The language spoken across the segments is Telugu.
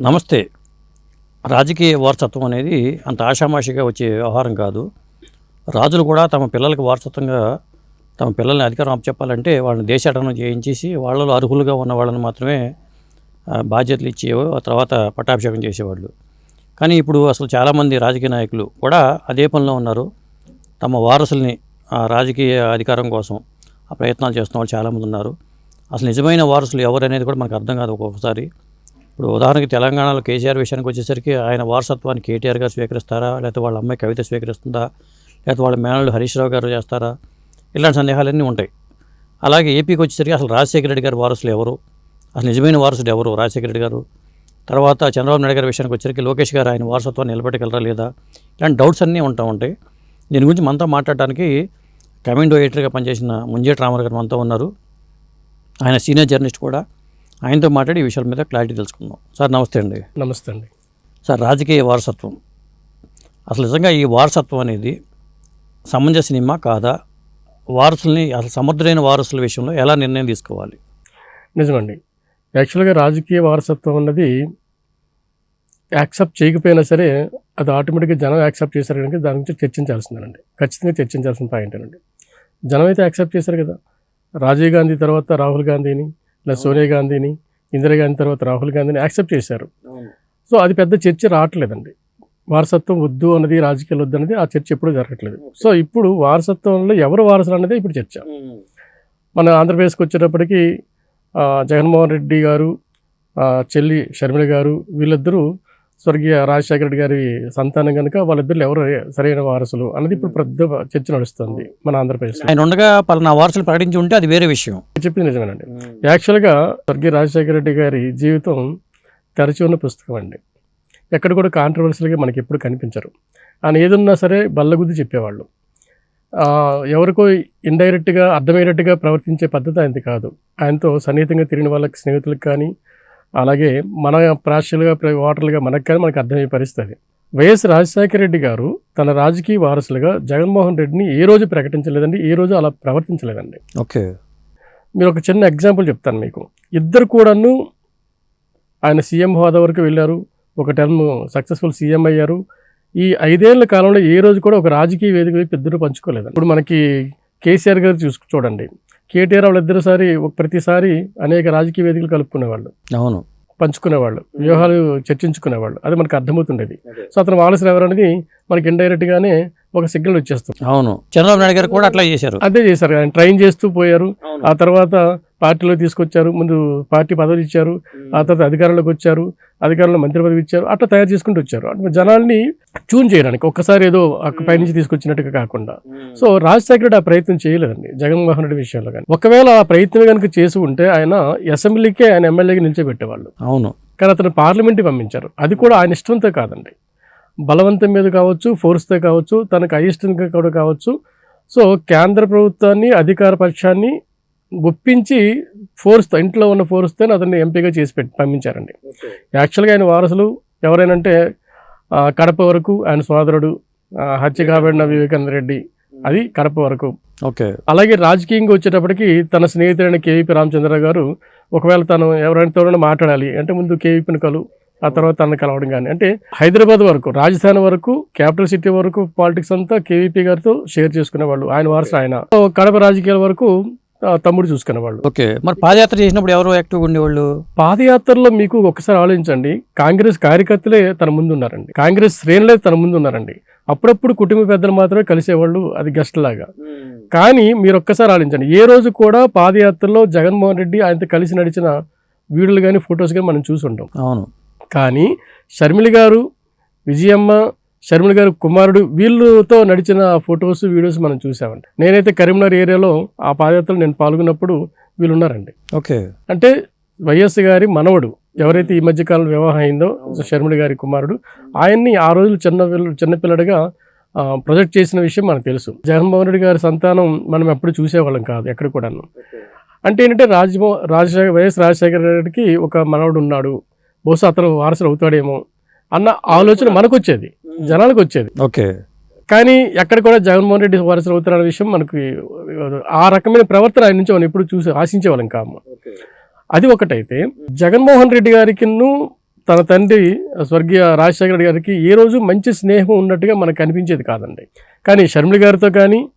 నమస్తే. రాజకీయ వారసత్వం అనేది అంత ఆషామాషిగా వచ్చే వ్యవహారం కాదు. రాజులు కూడా తమ పిల్లలకు వారసత్వంగా తమ పిల్లల్ని అధికారం అప్పచెప్పాలంటే వాళ్ళని దేశాటనం చేయించేసి వాళ్ళలో అర్హులుగా ఉన్న వాళ్ళని మాత్రమే బాధ్యతలు ఇచ్చేవో ఆ తర్వాత పట్టాభిషేకం చేసేవాళ్ళు. కానీ ఇప్పుడు అసలు చాలామంది రాజకీయ నాయకులు కూడా అదే పనిలో ఉన్నారు. తమ వారసుల్ని ఆ రాజకీయ అధికారం కోసం ఆ ప్రయత్నాలు చేస్తున్న వాళ్ళు చాలామంది ఉన్నారు. అసలు నిజమైన వారసులు ఎవరు అనేది కూడా మనకు అర్థం కాదు ఒక్కొక్కసారి. ఇప్పుడు ఉదాహరణకి తెలంగాణలో కేసీఆర్ విషయానికి వచ్చేసరికి ఆయన వారసత్వాన్ని కేటీఆర్ గారు స్వీకరిస్తారా? లేకపోతే వాళ్ళ అమ్మాయి కవిత స్వీకరిస్తుందా? లేకపోతే వాళ్ళ మేనల్లు హరీష్ రావు గారు చేస్తారా? ఇలాంటి సందేహాలన్నీ ఉంటాయి. అలాగే ఏపీకి వచ్చేసరికి అసలు రాజశేఖర రెడ్డి గారి వారసులు ఎవరు? అసలు నిజమైన వారసుడు ఎవరు రాజశేఖర రెడ్డి గారు? తర్వాత చంద్రబాబు నాయుడు గారి విషయానికి వచ్చేసరికి లోకేష్ గారు ఆయన వారసత్వాన్ని నిలబెట్టగలరా లేదా? ఇలాంటి డౌట్స్ అన్నీ ఉంటా ఉంటాయి. దీని గురించి మనతో మాట్లాడడానికి కమాండో ఎడిటర్గా పనిచేసిన ముంజేట్ రామారావు గారు మనతో ఉన్నారు. ఆయన సీనియర్ జర్నలిస్ట్ కూడా. ఆయనతో మాట్లాడి ఈ విషయాల మీద క్లారిటీ తెలుసుకుందాం. సార్ నమస్తే అండి. నమస్తే అండి. సార్ రాజకీయ వారసత్వం. అసలు నిజంగా ఈ వారసత్వం అనేది సమంజసనిమా కాదా? వారసుల్ని అసలు సమర్థులైన వారసుల విషయంలో ఎలా నిర్ణయం తీసుకోవాలి? నిజమండి. యాక్చువల్గా రాజకీయ వారసత్వం అన్నది యాక్సెప్ట్ చేయకపోయినా సరే అది ఆటోమేటిక్గా జనం యాక్సెప్ట్ చేశారు కనుక దాని గురించి చర్చించాల్సిందేనండి. ఖచ్చితంగా చర్చించాల్సిన పాయింట్ అండి జనం అయితే యాక్సెప్ట్ చేశారు కదా. రాజీవ్ గాంధీ తర్వాత రాహుల్ గాంధీని లేదా సోనియా గాంధీని ఇందిరాగాంధీ తర్వాత రాహుల్ గాంధీని యాక్సెప్ట్ చేశారు. సో అది పెద్ద చర్చ రావట్లేదండి. వారసత్వం వద్దు అన్నది రాజకీయాలు వద్దు అనేది ఆ చర్చ ఎప్పుడూ జరగట్లేదు. సో ఇప్పుడు వారసత్వంలో ఎవరు వారసులు అన్నదే ఇప్పుడు చర్చ. మన ఆంధ్రప్రదేశ్కి వచ్చేటప్పటికి జగన్మోహన్ రెడ్డి గారు చెల్లి షర్మిల గారు వీళ్ళిద్దరూ స్వర్గీయ రాజశేఖర రెడ్డి గారి సంతానం కనుక వాళ్ళిద్దరు ఎవరు సరైన వారసులు అన్నది ఇప్పుడు పెద్ద చర్చ నడుస్తుంది మన ఆంధ్రప్రదేశ్లో. ఆయన ఉండగా పలానా వారసులు ప్రకటించి ఉంటే అది వేరే విషయం. చెప్పింది నిజమేనండి. యాక్చువల్గా స్వర్గీయ రాజశేఖర రెడ్డి గారి జీవితం తెరచి ఉన్న పుస్తకం అండి. ఎక్కడ కూడా కాంట్రవర్సీలుగా మనకి ఎప్పుడు కనిపించరు. ఆయన ఏదున్నా సరే బల్లగుద్ది చెప్పేవాళ్ళు. ఎవరికో ఇండైరెక్ట్గా అర్థమయ్యేటట్టుగా ప్రవర్తించే పద్ధతి ఆయనది కాదు. ఆయనతో సన్నిహితంగా తిరిగిన వాళ్ళకి స్నేహితులకు కానీ అలాగే మన ప్రాశ్యులుగా ఓటర్లుగా మనకు కానీ మనకు అర్థమయ్యే పరిస్థితి వైఎస్ రాజశేఖర రెడ్డి గారు తన రాజకీయ వారసులుగా జగన్మోహన్ రెడ్డిని ఏ రోజు ప్రకటించలేదండి ఏ రోజు అలా ప్రవర్తించలేదండి. ఓకే. మీరు ఒక చిన్న ఎగ్జాంపుల్ చెప్తాను మీకు. ఇద్దరు కూడాను ఆయన సీఎం హోదా వరకు వెళ్ళారు ఒక టర్మ్ సక్సెస్ఫుల్ సీఎం అయ్యారు. ఈ ఐదేళ్ళ కాలంలో ఏ రోజు కూడా ఒక రాజకీయ వేదిక వైపు ఇద్దరు పంచుకోలేదు ఇప్పుడు మనకి కేసీఆర్ గారు చూసు చూడండి. కేటీఆర్ వాళ్ళిద్దరు సారి ఒక ప్రతిసారి అనేక రాజకీయ వేదికలు కలుపుకునేవాళ్ళు. అవును. పంచుకునేవాళ్ళు. వ్యూహాలు చర్చించుకునేవాళ్ళు. అది మనకు అర్థమవుతుండేది. సో అతను వారసులు ఎవరు అనేది మనకి ఇండైరెక్ట్ గానే ఒక సిగ్నల్ వచ్చేస్తుంది. అవును. చంద్రబాబు నాయుడు గారు కూడా అట్లా చేశారు. అదే చేశారు. ఆయన ట్రైన్ చేస్తూ పోయారు. ఆ తర్వాత పార్టీలో తీసుకొచ్చారు ముందు పార్టీ పదవులు ఇచ్చారు ఆ తర్వాత అధికారంలోకి వచ్చారు అధికారంలో మంత్రి పదవి ఇచ్చారు అట్లా తయారు చేసుకుంటూ వచ్చారు. అంటే జనాల్ని ట్యూన్ చేయడానికి ఒక్కసారి ఏదో అక్క పైనుంచి తీసుకొచ్చినట్టుగా కాకుండా. సో రాజశేఖర రెడ్డి ఆ ప్రయత్నం చేయలేదండి జగన్మోహన్ రెడ్డి విషయంలో కానీ ఒకవేళ ఆ ప్రయత్నం కనుక చేసి ఉంటే ఆయన అసెంబ్లీకే ఆయన ఎమ్మెల్యేకి నిలిచోబెట్టేవాళ్ళు అవును. కానీ అతను పార్లమెంట్కి పంపించారు. అది కూడా ఆయన ఇష్టంతో కాదండి. బలవంతం మీద కావచ్చు ఫోర్స్తో కావచ్చు తనకు అయిష్టంగా కూడా కావచ్చు. సో కేంద్ర ప్రభుత్వాన్ని అధికార పక్షాన్ని ఒప్పించి ఫోర్స్తో ఇంట్లో ఉన్న ఫోర్స్తో అతన్ని ఎంపీగా చేసి పెట్టి పంపించారండి. యాక్చువల్గా ఆయన వారసులు ఎవరైనంటే కడప వరకు ఆయన సోదరుడు హత్య కాబడిన వివేకానంద రెడ్డి. అది కడప వరకు. ఓకే. అలాగే రాజకీయంగా వచ్చేటప్పటికి తన స్నేహితుడైన కేవీపీ రామచంద్ర గారు ఒకవేళ తను ఎవరైనా మాట్లాడాలి అంటే ముందు కేవీపీని కలు ఆ తర్వాత తనను కలవడం కానీ. అంటే హైదరాబాద్ వరకు రాజధాని వరకు క్యాపిటల్ సిటీ వరకు పాలిటిక్స్ అంతా కేవీపీ గారితో షేర్ చేసుకునేవాళ్ళు. ఆయన వారసులు ఆయన. కడప రాజకీయాల వరకు తమ్ముడు చూసుకునేవాళ్ళు. ఓకే. మరి పాదయాత్ర చేసినప్పుడు ఎవరు యాక్టివ్గా ఉండేవాళ్ళు? పాదయాత్రలో మీకు ఒకసారి ఆలోచించండి. కాంగ్రెస్ కార్యకర్తలే తన ముందు ఉన్నారండి. కాంగ్రెస్ శ్రేణులే తన ముందు ఉన్నారండి. అప్పుడప్పుడు కుటుంబ పెద్దలు మాత్రమే కలిసేవాళ్ళు అది గెస్ట్ లాగా. కానీ మీరు ఒక్కసారి ఆలోచించండి. ఏ రోజు కూడా పాదయాత్రలో జగన్మోహన్ రెడ్డి ఆయనతో కలిసి నడిచిన వీడియోలు కానీ ఫొటోస్ కానీ మనం చూసి ఉంటాం అవును. కానీ షర్మిలి గారు విజయమ్మ షర్మిల గారు కుమారుడు వీళ్ళతో నడిచిన ఫొటోస్ వీడియోస్ మనం చూసామండి. నేనైతే కరీంనగర్ ఏరియాలో ఆ పాదయాత్రలో నేను పాల్గొన్నప్పుడు వీళ్ళు ఉన్నారండి ఓకే. అంటే వైఎస్ గారి మనవడు ఎవరైతే ఈ మధ్యకాలంలో వివాహం అయిందో షర్మిల గారి కుమారుడు ఆయన్ని ఆ రోజులు చిన్న పిల్ల- చిన్నపిల్లడిగా ప్రొజెక్ట్ చేసిన విషయం మనకు తెలుసు. జగన్మోహన్ రెడ్డి గారి సంతానం మనం ఎప్పుడు చూసేవాళ్ళం కాదు ఎక్కడ కూడాను. అంటే ఏంటంటే రాజమో రాజశేఖర వైఎస్ రాజశేఖర రెడ్డికి ఒక మనవడు ఉన్నాడు. బహుశా అతను వారసుడు అవుతాడేమో అన్న ఆలోచన మనకు వచ్చేది జనాలకు వచ్చేది ఓకే. కానీ ఎక్కడ కూడా జగన్మోహన్ రెడ్డి వారసులు అవుతారనే విషయం మనకి ఆ రకమైన ప్రవర్తన ఆయన నుంచి మనం ఎప్పుడు చూసి ఆశించేవాళ్ళం కాము. అది ఒకటైతే జగన్మోహన్ రెడ్డి గారికి తన తండ్రి స్వర్గీయ రాజశేఖర రెడ్డి గారికి ఏ రోజు మంచి స్నేహం ఉన్నట్టుగా మనకు కనిపించేది కాదండి. కానీ షర్మిల గారితో కానీ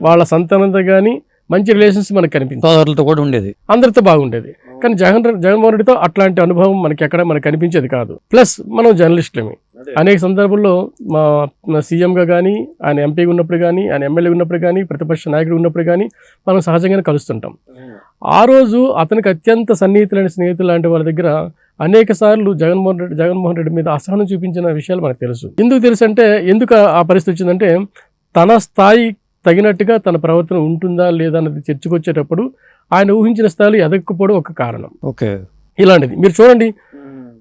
వాళ్ళ సంతానంతో కానీ మంచి రిలేషన్స్ మనకు కనిపించింది కూడా ఉండేది. అందరితో బాగుండేది. కానీ జగన్ జగన్మోహన్ రెడ్డితో అట్లాంటి అనుభవం మనకి ఎక్కడ మనకు కనిపించేది కాదు. ప్లస్ మనం జర్నలిస్టులమే. అనేక సందర్భాల్లో మా సీఎంగా కానీ ఆయన ఎంపీగా ఉన్నప్పుడు కానీ ఆయన ఎమ్మెల్యే ఉన్నప్పుడు కానీ ప్రతిపక్ష నాయకుడు ఉన్నప్పుడు కానీ మనం సహజంగానే కలుస్తుంటాం. ఆ. రోజు అతనికి అత్యంత సన్నిహితులైన స్నేహితులు లాంటి వాళ్ళ దగ్గర అనేక సార్లు జగన్మోహన్ రెడ్డి జగన్మోహన్ రెడ్డి మీద అసహనం చూపించిన విషయాలు మనకు తెలుసు. ఎందుకు తెలుసు అంటే ఎందుకు ఆ- ఆ పరిస్థితి వచ్చిందంటే తన స్థాయి తగినట్టుగా తన ప్రవర్తన ఉంటుందా లేదా అన్నది చర్చకొచ్చేటప్పుడు ఆయన ఊహించిన స్థాయిలో ఎదగకపోవడం ఒక కారణం. ఓకే. ఇలాంటిది. మీరు చూడండి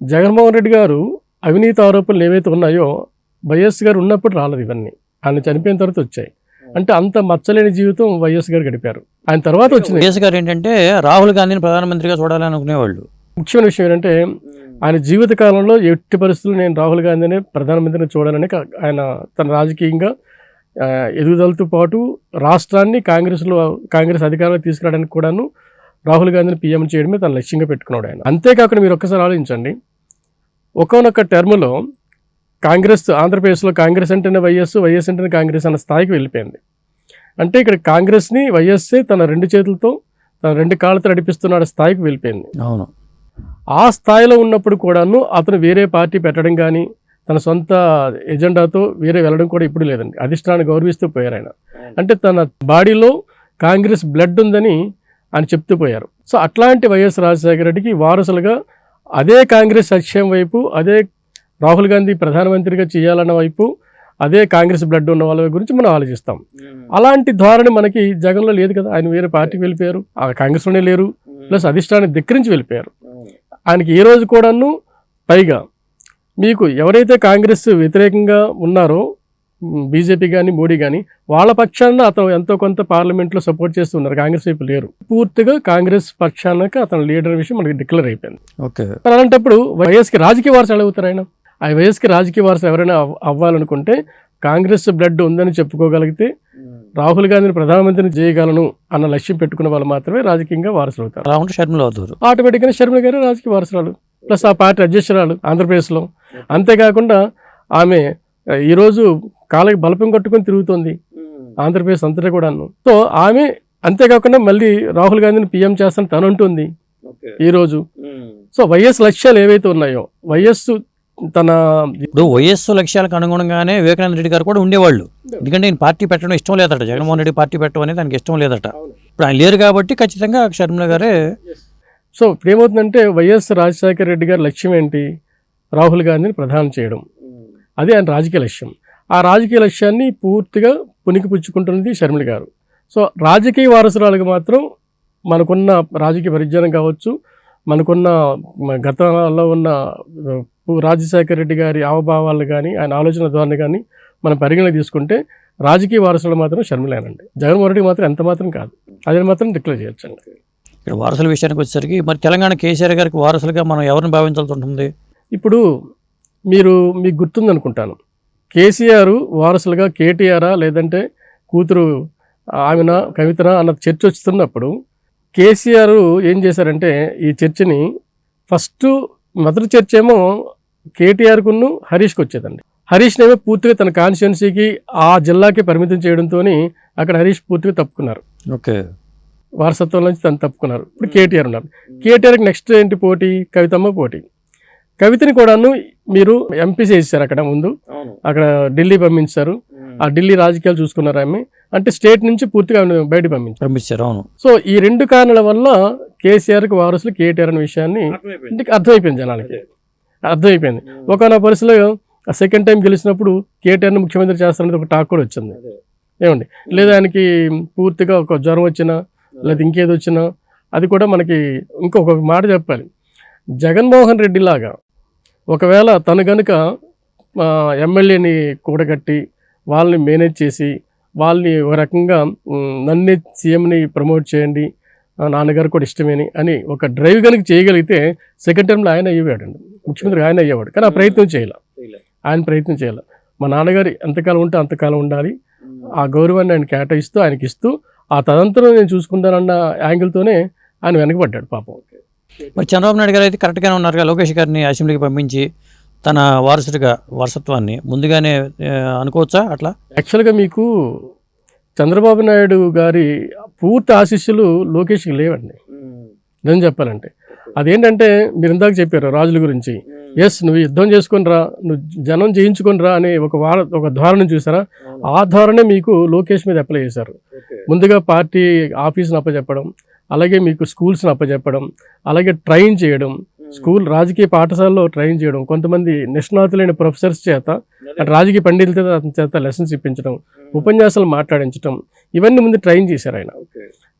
జగన్మోహన్ రెడ్డి గారు అవినీతి ఆరోపణలు ఏవైతే ఉన్నాయో వైఎస్ గారు ఉన్నప్పుడు రాలేదు ఇవన్నీ. ఆయన చనిపోయిన తర్వాత వచ్చాయి. అంటే అంత మచ్చలేని జీవితం వైఎస్ గారు గడిపారు. ఆయన తర్వాత వచ్చింది. వైఎస్ గారు ఏంటంటే రాహుల్ గాంధీని ప్రధానమంత్రిగా చూడాలని అనుకునేవాళ్ళు ముఖ్యమైన విషయం ఏంటంటే ఆయన జీవిత కాలంలో ఎట్టి పరిస్థితుల్లో నేను రాహుల్ గాంధీని ప్రధానమంత్రిని చూడాలని ఆయన తన రాజకీయంగా ఎదుగుదలతో పాటు రాష్ట్రాన్ని కాంగ్రెస్లో కాంగ్రెస్ అధికారంలో తీసుకురావడానికి కూడాను రాహుల్ గాంధీని పీఎం చేయడమే తన లక్ష్యంగా పెట్టుకున్నాడు ఆయన. అంతేకాకుండా మీరు ఒక్కసారి ఆలోచించండి. ఒకనొక టర్మ్లో కాంగ్రెస్ ఆంధ్రప్రదేశ్లో కాంగ్రెస్ అంటేనే వైఎస్ వైఎస్ అంటేనే కాంగ్రెస్ అన్న స్థాయికి వెళ్ళిపోయింది. అంటే ఇక్కడ కాంగ్రెస్ని వైఎస్ఏ తన రెండు చేతులతో తన రెండు కాళ్ళతో నడిపిస్తున్నాడు స్థాయికి వెళ్ళిపోయింది. అవును. ఆ స్థాయిలో ఉన్నప్పుడు కూడాను అతను వేరే పార్టీ పెట్టడం కానీ తన సొంత ఎజెండాతో వేరే వెళ్ళడం కూడా ఇప్పుడు లేదండి. అధిష్టానాన్ని గౌరవిస్తూ పోయారు ఆయన. అంటే తన బాడీలో కాంగ్రెస్ బ్లడ్ ఉందని ఆయన చెప్తూ పోయారు. సో అట్లాంటి వైఎస్ రాజశేఖర రెడ్డికి వారసులుగా అదే కాంగ్రెస్ లక్ష్యం వైపు అదే రాహుల్ గాంధీ ప్రధానమంత్రిగా చేయాలన్న వైపు అదే కాంగ్రెస్ బ్లడ్ ఉన్న వాళ్ళ గురించి మనం ఆలోచిస్తాం. అలాంటి ధోరణి మనకి జగన్లో లేదు కదా. ఆయన వేరే పార్టీకి వెళ్ళిపోయారు ఆ కాంగ్రెస్లోనే లేరు ప్లస్ అధిష్టానాన్ని ధిక్కరించి వెళ్ళిపోయారు. ఆయనకి ఏ రోజు కూడాను పైగా మీకు ఎవరైతే కాంగ్రెస్ వ్యతిరేకంగా ఉన్నారో బీజేపీ కానీ మోడీ కానీ వాళ్ళ పక్షాన అతను ఎంతో కొంత పార్లమెంట్లో సపోర్ట్ చేస్తున్నారు. కాంగ్రెస్ వైపు లేరు. పూర్తిగా కాంగ్రెస్ పక్షానికి అతను లీడర్ విషయం మనకి డిక్లేర్ అయిపోయింది. ఓకే. అలాంటప్పుడు వైఎస్కి రాజకీయ వారసు ఎలా అవుతారు ఆయన? ఆ వైఎస్కి రాజకీయ వారసు ఎవరైనా అవ్- అవ్వాలనుకుంటే కాంగ్రెస్ బ్లడ్ ఉందని చెప్పుకోగలిగితే రాహుల్ గాంధీని ప్రధానమంత్రిని చేయగలను అన్న లక్ష్యం పెట్టుకున్న వాళ్ళు మాత్రమే రాజకీయంగా వారసులు అవుతారు. ఉంటే షర్మిల అవుతారు. ఆటోమేటిక్గా షర్మిల గారు రాజకీయ వారసురాలు. ప్లస్ ఆ పార్టీ అధ్యక్షురాలు ఆంధ్రప్రదేశ్లో. అంతేకాకుండా ఆమె ఈరోజు కాళ్ళకి బలపం కట్టుకొని తిరుగుతోంది ఆంధ్రప్రదేశ్ అంతటా కూడాను. సో ఆమె అంతేకాకుండా మళ్ళీ రాహుల్ గాంధీని పీఎం చేస్తాను తను అంటుంది ఈరోజు సో వైఎస్ లక్ష్యాలు ఏవైతే ఉన్నాయో వైఎస్ తన ఇప్పుడు వైఎస్ లక్ష్యాలకు అనుగుణంగానే వివేకానంద రెడ్డి గారు కూడా ఉండేవాళ్ళు. ఎందుకంటే నేను పార్టీ పెట్టడం ఇష్టం లేదట. జగన్మోహన్ రెడ్డి పార్టీ పెట్టడం అనేది దానికి ఇష్టం లేదట. ఇప్పుడు ఆయన లేరు కాబట్టి ఖచ్చితంగా షర్మిల గారే సో ఇప్పుడు ఏమవుతుందంటే వైఎస్ రాజశేఖర రెడ్డి గారి లక్ష్యం ఏంటి? రాహుల్ గాంధీని ప్రధానం చేయడం. అదే ఆయన రాజకీయ లక్ష్యం. ఆ రాజకీయ లక్ష్యాన్ని పూర్తిగా పునికి పుచ్చుకుంటున్నది షర్మిల గారు. సో రాజకీయ వారసురాలకు మాత్రం మనకున్న రాజకీయ పరిజ్ఞానం కావచ్చు మనకున్న గతంలో ఉన్న రాజశేఖర రెడ్డి గారి ఆవభావాలు కానీ ఆయన ఆలోచన ధోరణి కానీ మనం పరిగణలోకి తీసుకుంటే రాజకీయ వారసులు మాత్రం షర్మిలేనండి జగన్మోహన్ రెడ్డి మాత్రం ఎంత మాత్రం కాదు. అది మాత్రం డిక్లేర్ చేయొచ్చండి. ఇక్కడ వారసుల విషయానికి వచ్చేసరికి మరి తెలంగాణ కేసీఆర్ గారికి వారసులుగా మనం ఎవరిని భావించాల్సి ఉంటుంది? ఇప్పుడు మీరు మీకు గుర్తుందనుకుంటాను. కేసీఆర్ వారసులుగా కేటీఆరా లేదంటే కూతురు ఆమెన కవితనా అన్న చర్చ వస్తున్నప్పుడు కేసీఆర్ ఏం చేశారంటే ఈ చర్చని ఫస్ట్ మొదటి చర్చ ఏమో కేటీఆర్కును హరీష్కి వచ్చేదండి. హరీష్ ఏమో పూర్తిగా తన కాన్స్టిట్యున్సీకి ఆ జిల్లాకి పరిమితం చేయడంతో అక్కడ హరీష్ పూర్తిగా తప్పుకున్నారు. ఓకే. వారసత్వం నుంచి తను తప్పుకున్నారు. ఇప్పుడు కేటీఆర్ ఉన్నారు. కేటీఆర్కి నెక్స్ట్ ఏంటి పోటీ? కవితమ్మ పోటీ. కవితని కూడాను మీరు ఎంపీ చేశారు అక్కడ ముందు. అక్కడ ఢిల్లీ పంపించారు. ఆ ఢిల్లీ రాజకీయాలు చూసుకున్నారు ఆమె. అంటే స్టేట్ నుంచి పూర్తిగా బయట పంపించారు. పంపించారు అవును. సో ఈ రెండు కారణాల వల్ల కేసీఆర్కి వారసులు కేటీఆర్ అనే విషయాన్ని ఇంటికి అర్థమైపోయింది జనానికి అర్థమైపోయింది. ఒకనొక పరిస్థితిలో సెకండ్ టైం గెలిచినప్పుడు కేటీఆర్ని ముఖ్యమంత్రి చేస్తారనేది ఒక టాక్ కూడా వచ్చింది. ఏమండి? లేదా ఆయనకి పూర్తిగా ఒక జ్వరం వచ్చినా లేదా ఇంకేది వచ్చినా అది కూడా మనకి ఇంకొక మాట చెప్పాలి. జగన్మోహన్ రెడ్డి లాగా ఒకవేళ తను కనుక ఎమ్మెల్యేని కూడగట్టి వాళ్ళని మేనేజ్ చేసి వాళ్ళని ఒక రకంగా నన్నే సీఎంని ప్రమోట్ చేయండి నాన్నగారు కూడా ఇష్టమేని అని ఒక డ్రైవ్ కనుక చేయగలిగితే సెకండ్ టైంలో ఆయన అయ్యేవాడండి ముఖ్యమంత్రి ఆయన అయ్యేవాడు. కానీ ఆ ప్రయత్నం చేయాలి. ఆయన ప్రయత్నం చేయాలి. మా నాన్నగారు ఎంతకాలం ఉంటే అంతకాలం ఉండాలి. ఆ గౌరవాన్ని ఆయన కేటాయిస్తూ ఆయనకి ఇస్తూ ఆ తదంతరం నేను చూసుకుంటానన్న యాంగిల్తోనే ఆయన వెనకబడ్డాడు పాపం. మరి చంద్రబాబు నాయుడు గారు అయితే కరెక్ట్గానే ఉన్నారుగా. లోకేష్ గారిని అసెంబ్లీకి పంపించి తన వారసుడిగా వారసత్వాన్ని ముందుగానే అనుకోవచ్చా అట్లా? యాక్చువల్గా మీకు చంద్రబాబు నాయుడు గారి పూర్తి ఆశీస్సులు లోకేష్కి లేవండి. నేను చెప్పాలంటే. అదేంటంటే మీరు ఇందాక చెప్పారు రాజుల గురించి. ఎస్ నువ్వు యుద్ధం చేసుకొని రా నువ్వు జనం జయించుకొని రా అనే ఒక వార ఒక ధోరణి చూసారా? ఆ ధోరణే మీకు లోకేష్ మీద అప్లై చేశారు. ముందుగా పార్టీ ఆఫీస్ని అప్పచెప్పడం అలాగే మీకు స్కూల్స్ని అప్పచెప్పడం అలాగే ట్రైన్ చేయడం స్కూల్ రాజకీయ పాఠశాలలో ట్రైన్ చేయడం కొంతమంది నిష్ణాతులైన ప్రొఫెసర్స్ చేత అటు రాజకీయ పండితుల చేత అతని చేత లెసన్స్ ఇప్పించడం ఉపన్యాసాలు మాట్లాడించడం ఇవన్నీ ముందు ట్రైన్ చేశారు ఆయన.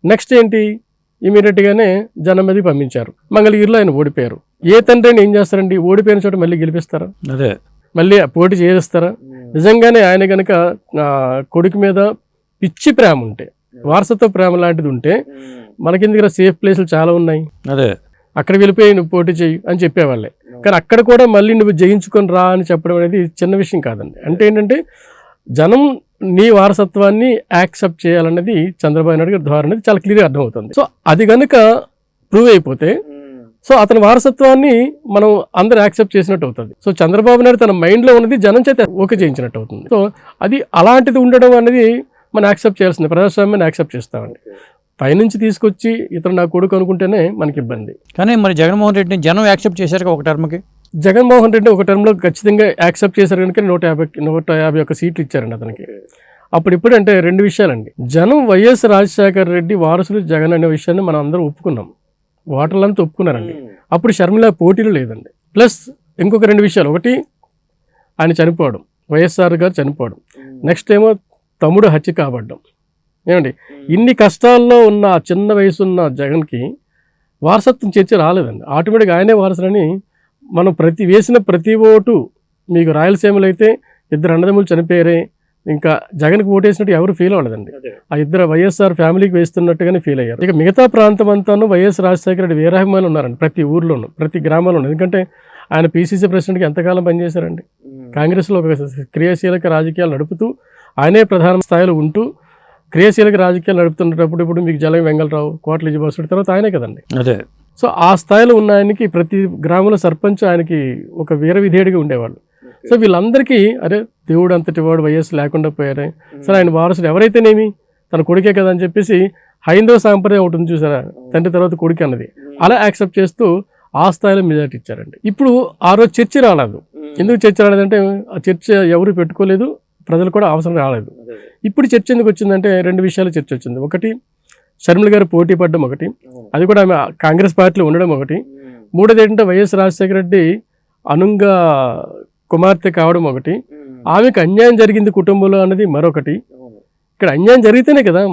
నెక్స్ట్ ఏంటి? ఇమీడియట్గానే జనం మీదకి పంపించారు. మంగళగిరిలో ఆయన ఓడిపోయారు. ఏ తండ్రి అయినా ఏం చేస్తారండి? ఓడిపోయిన చోట మళ్ళీ గెలిపిస్తారా? అదే. మళ్ళీ పోటీ చేస్తారా? నిజంగానే ఆయన కనుక కొడుకు మీద పిచ్చి ప్రేమ ఉంటే వారసత్వ ప్రేమ లాంటిది ఉంటే మనకి దగ్గర సేఫ్ ప్లేసులు చాలా ఉన్నాయి. అదే. అక్కడ వెళ్ళిపోయి నువ్వు పోటీ చేయి అని చెప్పేవాళ్ళే. కానీ అక్కడ కూడా మళ్ళీ నువ్వు జయించుకొని రా అని చెప్పడం అనేది చిన్న విషయం కాదండి. అంటే ఏంటంటే జనం నీ వారసత్వాన్ని యాక్సెప్ట్ చేయాలన్నది చంద్రబాబు నాయుడు గారి ద్వారా అనేది చాలా క్లియర్గా అర్థమవుతుంది. సో అది కనుక ప్రూవ్ అయిపోతే సో అతని వారసత్వాన్ని మనం అందరూ యాక్సెప్ట్ చేసినట్టు అవుతుంది. సో చంద్రబాబు నాయుడు తన మైండ్లో ఉన్నది జనం చేత ఓకే చేయించినట్టు అవుతుంది. సో అది అలాంటిది ఉండడం అనేది మనం యాక్సెప్ట్ చేయాల్సింది. ప్రజాస్వామ్యాన్ని యాక్సెప్ట్ చేస్తామండి. పైనుంచి తీసుకొచ్చి ఇతను నా కొడుకు అనుకుంటేనే మనకి ఇబ్బంది. కానీ మరి జగన్మోహన్ రెడ్డిని జనం యాక్సెప్ట్ చేశారు ఒక టర్మ్కి? జగన్మోహన్ రెడ్డి ఒక టర్మ్లో ఖచ్చితంగా యాక్సెప్ట్ చేశారు కనుక నూట యాభై నూట యాభై ఒక్క సీట్లు ఇచ్చారండి అతనికి. అప్పుడు ఇప్పుడు అంటే రెండు విషయాలండి. జనం వైఎస్ రాజశేఖర రెడ్డి వారసులు జగన్ అనే విషయాన్ని మనం అందరం ఒప్పుకున్నాం. ఓటర్లంతా ఒప్పుకున్నారండి. అప్పుడు షర్మిల పోటీలు లేదండి. ప్లస్ ఇంకొక రెండు విషయాలు. ఒకటి ఆయన చనిపోవడం. వైఎస్ఆర్ గారు చనిపోవడం. నెక్స్ట్ ఏమో తమ్ముడు హత్య కాబడ్డం. ఏమండి? ఇన్ని కష్టాల్లో ఉన్న చిన్న వయసు ఉన్న జగన్కి వారసత్వం చర్చ రాలేదండి. ఆటోమేటిక్గా ఆయనే వారసులని మనం ప్రతి వేసిన ప్రతి ఓటు మీకు రాయలసీమలో అయితే ఇద్దరు అన్నదమ్ములు చనిపోయారే ఇంకా జగన్కి ఓటేసినట్టు ఎవరు ఫీల్ అవ్వలేదండి. ఆ ఇద్దరు వైఎస్ఆర్ ఫ్యామిలీకి వేస్తున్నట్టుగానే ఫీల్ అయ్యారు. ఇక మిగతా ప్రాంతం అంతాను వైఎస్ రాజశేఖర రెడ్డి వీరాభిమానులు ఉన్నారండి ప్రతి ఊర్లోనూ ప్రతి గ్రామంలోనూ ఎందుకంటే ఆయన పీసీసీ ప్రెసిడెంట్కి ఎంతకాలం పనిచేశారండి? కాంగ్రెస్లో ఒక క్రియాశీలక రాజకీయాలు నడుపుతూ ఆయనే ప్రధాన స్థాయిలో ఉంటూ క్రియాశీలక రాజకీయాలు నడుపుతున్నప్పుడు ఇప్పుడు మీకు జలం వెంగళరావు కోట్ల విజయభాస్కర్ తర్వాత ఆయనే కదండి. అదే. సో ఆ స్థాయిలో ఉన్న ఆయనకి ప్రతి గ్రామంలో సర్పంచ్ ఆయనకి ఒక వీర విధేయుడిగా ఉండేవాళ్ళు సో వీళ్ళందరికీ అరే దేవుడు అంతటి వాడు వయస్సు లేకుండా పోయారే. సరే ఆయన వారసుడు ఎవరైతేనేమి? తన కొడుకే కదా అని చెప్పేసి హైందవ సాంప్రదాయం ఒకటి ఉంది చూసారా? తండ్రి తర్వాత కొడుకు అన్నది. అలా యాక్సెప్ట్ చేస్తూ ఆ స్థాయిలో మెజార్టీ ఇచ్చారండి. ఇప్పుడు ఆ రోజు చర్చ రాలేదు. ఎందుకు చర్చ రాలేదంటే ఆ చర్చ ఎవరు పెట్టుకోలేదు ప్రజలు కూడా అవసరం రాలేదు. ఇప్పుడు చర్చ ఎందుకు వచ్చిందంటే రెండు విషయాలు చర్చ వచ్చింది. ఒకటి షర్మిల గారు పోటీ పడడం ఒకటి. అది కూడా ఆమె కాంగ్రెస్ పార్టీలో ఉండడం ఒకటి. మూడోది ఏంటంటే వైఎస్ రాజశేఖర రెడ్డి అనుంగా కుమార్తె కావడం ఒకటి. ఆమెకు అన్యాయం జరిగింది కుటుంబంలో అన్నది మరొకటి. ఇక్కడ అన్యాయం జరిగితేనే కదా.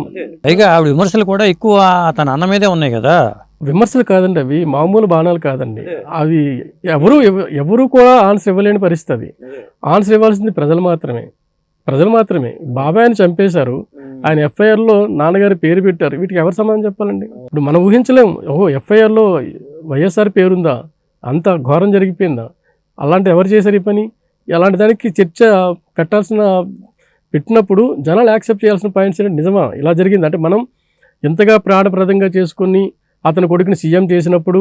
పైగా ఆవిడ విమర్శలు కూడా ఎక్కువ తన అన్న మీదే ఉన్నాయి కదా. విమర్శలు కాదండి అవి మామూలు బాణాలు కాదండి. అవి ఎవరు ఎవ- ఎవరు కూడా ఆన్సర్ ఇవ్వలేని పరిస్థితి అది. ఆన్సర్ ఇవ్వాల్సింది ప్రజలు మాత్రమే. ప్రజలు మాత్రమే. బాబాయ్ని చంపేశారు. ఆయన ఎఫ్ఐఆర్లో నాన్నగారి పేరు పెట్టారు. వీటికి ఎవరు సమాధానం చెప్పాలండి? ఇప్పుడు మనం ఊహించలేము ఓహో ఎఫ్ఐఆర్లో వైఎస్ఆర్ పేరుందా? అంత ఘోరం జరిగిపోయిందా? అలాంటి ఎవరు చేశారు ఈ పని? అలాంటి దానికి చర్చ పెట్టాల్సిన పెట్టినప్పుడు జనాలు యాక్సెప్ట్ చేయాల్సిన పాయింట్స్ ఏంటంటే నిజమా? ఇలా జరిగింది? అంటే మనం ఎంతగా ప్రాణప్రదంగా చేసుకుని అతని కొడుకుని సీఎం చేసినప్పుడు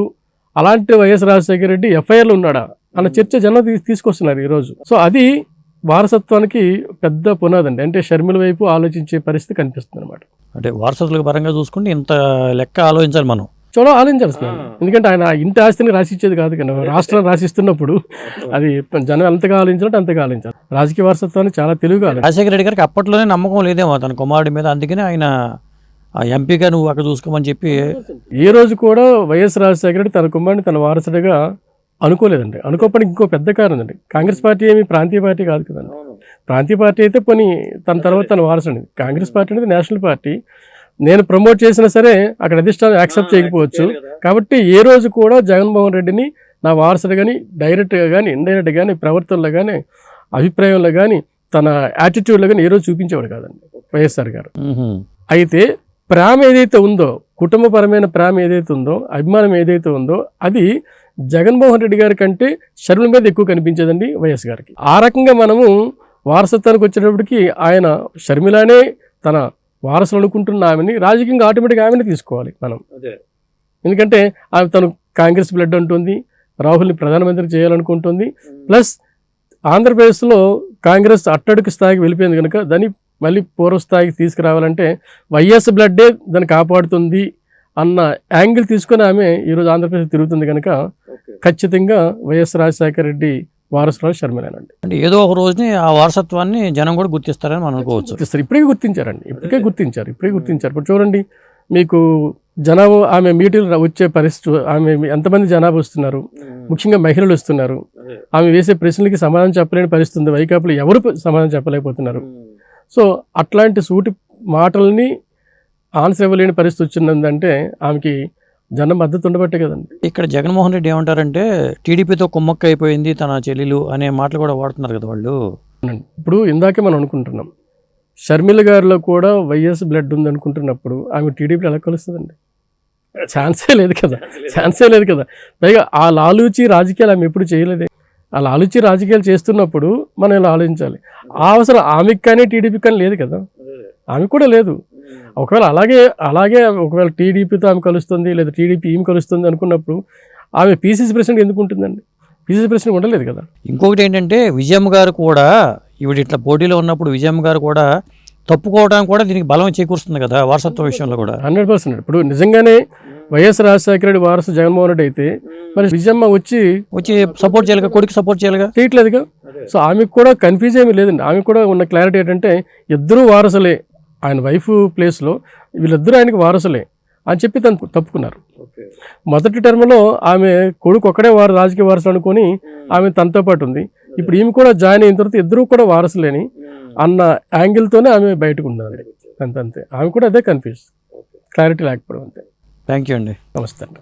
అలాంటి వైఎస్ రాజశేఖర రెడ్డి ఎఫ్ఐఆర్లో ఉన్నాడా? అన్న చర్చ జనం తీసుకొస్తున్నారు ఈరోజు. సో అది వారసత్వానికి పెద్ద పునాదండి. అంటే షర్మిల వైపు ఆలోచించే పరిస్థితి కనిపిస్తుంది అనమాట అంటే వారసత్తుల పరంగా చూసుకుంటే ఇంత లెక్క ఆలోచించాలి మనం. చాలా ఆలోచించాల్సింది ఎందుకంటే ఆయన ఇంటి ఆస్తిని రాసిచ్చేది కాదు కానీ రాష్ట్రం రాసిస్తున్నప్పుడు అది జనం ఎంతగా ఆలోచించినట్టు అంతగా ఆలోచించాలి. రాజకీయ వారసత్వాన్ని చాలా ఆలోచించాలి. రాజశేఖర రెడ్డి గారికి అప్పట్లోనే నమ్మకం లేదేమో తన కుమారుడి మీద. అందుకనే ఆయన ఆ ఎంపీగా నువ్వు అక్కడ చూసుకోమని చెప్పి ఏ రోజు కూడా వైఎస్ రాజశేఖర రెడ్డి తన కుమారుని తన వారసుడిగా అనుకోలేదండి. అనుకోపడానికి ఇంకో పెద్ద కారణం అండి. కాంగ్రెస్ పార్టీ ఏమి ప్రాంతీయ పార్టీ కాదు కదండి ప్రాంతీయ పార్టీ అయితే పోనీ తన తర్వాత తన వారసుడి కాంగ్రెస్ పార్టీ అనేది నేషనల్ పార్టీ. నేను ప్రమోట్ చేసినా సరే అక్కడ అధిష్టానం యాక్సెప్ట్ చేయకపోవచ్చు. కాబట్టి ఏ రోజు కూడా జగన్మోహన్ రెడ్డిని నా వారసుడు కానీ డైరెక్ట్గా కానీ ఇండైరెక్ట్గా కానీ ప్రవర్తనలో కానీ అభిప్రాయంలో కానీ తన యాటిట్యూడ్లో కానీ ఏ రోజు చూపించేవాడు కాదండి వైఎస్ఆర్ గారు. అయితే ప్రేమ ఏదైతే ఉందో కుటుంబపరమైన ప్రేమ ఏదైతే ఉందో అభిమానం ఏదైతే ఉందో అది జగన్మోహన్ రెడ్డి గారి కంటే షర్మిల మీద ఎక్కువ కనిపించేదండి వైఎస్ గారికి. ఆ రకంగా మనము వారసత్వానికి వచ్చేటప్పటికి ఆయన షర్మిలానే తన వారసులు అనుకుంటున్న ఆమెని రాజకీయంగా ఆటోమేటిక్గా ఆమెనే తీసుకోవాలి మనం. ఎందుకంటే ఆమె తను కాంగ్రెస్ బ్లడ్ అంటుంది రాహుల్ని ప్రధానమంత్రి చేయాలనుకుంటుంది. ప్లస్ ఆంధ్రప్రదేశ్లో కాంగ్రెస్ అట్టడుగు స్థాయికి వెళ్ళిపోయింది కనుక దాన్ని మళ్ళీ పూర్వ స్థాయికి తీసుకురావాలంటే వైఎస్ బ్లడ్డే దాన్ని కాపాడుతుంది అన్న యాంగిల్ తీసుకొని ఆమె ఈరోజు ఆంధ్రప్రదేశ్ తిరుగుతుంది కనుక ఖచ్చితంగా వైఎస్ రాజశేఖర రెడ్డి వారసురాలు షర్మిలేనండి అంటే ఏదో ఒక రోజుని ఆ వారసత్వాన్ని జనం కూడా గుర్తిస్తారని మనం అనుకోవచ్చు. గుర్తిస్తారు. ఇప్పటికే గుర్తించారండి. ఇప్పటికే గుర్తించారు. ఇప్పుడే గుర్తించారు. ఇప్పుడు చూడండి మీకు జనాభా ఆమె మీటింగ్ వచ్చే పరిస్థితి ఆమె ఎంతమంది జనాభా వస్తున్నారు? ముఖ్యంగా మహిళలు వస్తున్నారు. ఆమె వేసే ప్రశ్నలకి సమాధానం చెప్పలేని పరిస్థితి ఉంది. వైకాపులు ఎవరు సమాధానం చెప్పలేకపోతున్నారు? సో అట్లాంటి సూటి మాటల్ని ఆన్సర్ ఇవ్వలేని పరిస్థితి వచ్చిందంటే ఆమెకి జనం మద్దతు ఉండబట్టే కదండి. ఇక్కడ జగన్మోహన్ రెడ్డి ఏమంటారంటే టీడీపీతో కుమ్మక్క అయిపోయింది తన చెల్లెలు అనే మాటలు కూడా వాడుతున్నారు కదా వాళ్ళు. ఇప్పుడు ఇందాకే మనం అనుకుంటున్నాం షర్మిల గారిలో కూడా వైఎస్ బ్లడ్ ఉంది అనుకుంటున్నప్పుడు ఆమె టీడీపీ ఎలా కలుస్తుందండి? ఛాన్సే లేదు కదా ఛాన్సే లేదు కదా. పైగా ఆ లాలూచి రాజకీయాలు ఆమె ఎప్పుడు చేయలేదే. ఆ లాలూచి రాజకీయాలు చేస్తున్నప్పుడు మనం ఇలా ఆలోచించాలి? ఆ అవసరం ఆమెకి కానీ టీడీపీకి కానీ లేదు కదా. ఆమె కూడా లేదు. ఒకవేళ అలాగే అలాగే ఒకవేళ టీడీపీతో ఆమె కలుస్తుంది లేదా టీడీపీ ఈమె కలుస్తుంది అనుకున్నప్పుడు ఆమె పీసీసీ ప్రెసిడెంట్ ఎందుకు ఉంటుందండి? పీసీసీ ప్రెసిడెంట్ ఉండలేదు కదా. ఇంకొకటి ఏంటంటే విజయమ్మ గారు కూడా ఈవిడ ఇట్లా పోటీలో ఉన్నప్పుడు విజయమ్మ గారు కూడా తప్పుకోవడానికి కూడా దీనికి బలం చేకూరుస్తుంది కదా వారసత్వ విషయంలో కూడా. Hundred percent. ఇప్పుడు నిజంగానే వైఎస్ రాజశేఖర రెడ్డి వారసు జగన్మోహన్ రెడ్డి అయితే మరి విజయమ్మ వచ్చి వచ్చి సపోర్ట్ చేయాలిగా కొడుకు సపోర్ట్ చేయాలిగా? చేయట్లేదుగా. సో ఆమెకు కూడా కన్ఫ్యూజ్ ఏమీ లేదండి. ఆమెకు కూడా ఉన్న క్లారిటీ ఏంటంటే ఇద్దరూ వారసులే. ఆయన వైఫ్ ప్లేస్లో వీళ్ళిద్దరూ ఆయనకి వారసులే అని చెప్పి తను తప్పుకున్నారు. మొదటి టర్మ్లో ఆమె కొడుకు ఒక్కడే వారు రాజకీయ వారసు అనుకొని ఆమె తనతో పాటు ఉంది. ఇప్పుడు ఈమె కూడా జాయిన్ అయిన తర్వాత ఇద్దరూ కూడా వారసులేని అన్న యాంగిల్తోనే ఆమె బయటకు అంతే అంతే. ఆమె కూడా అదే కన్ఫ్యూజ్ క్లారిటీ లేకపోవడం అంతే. థ్యాంక్ యూ అండి. నమస్తే అండి.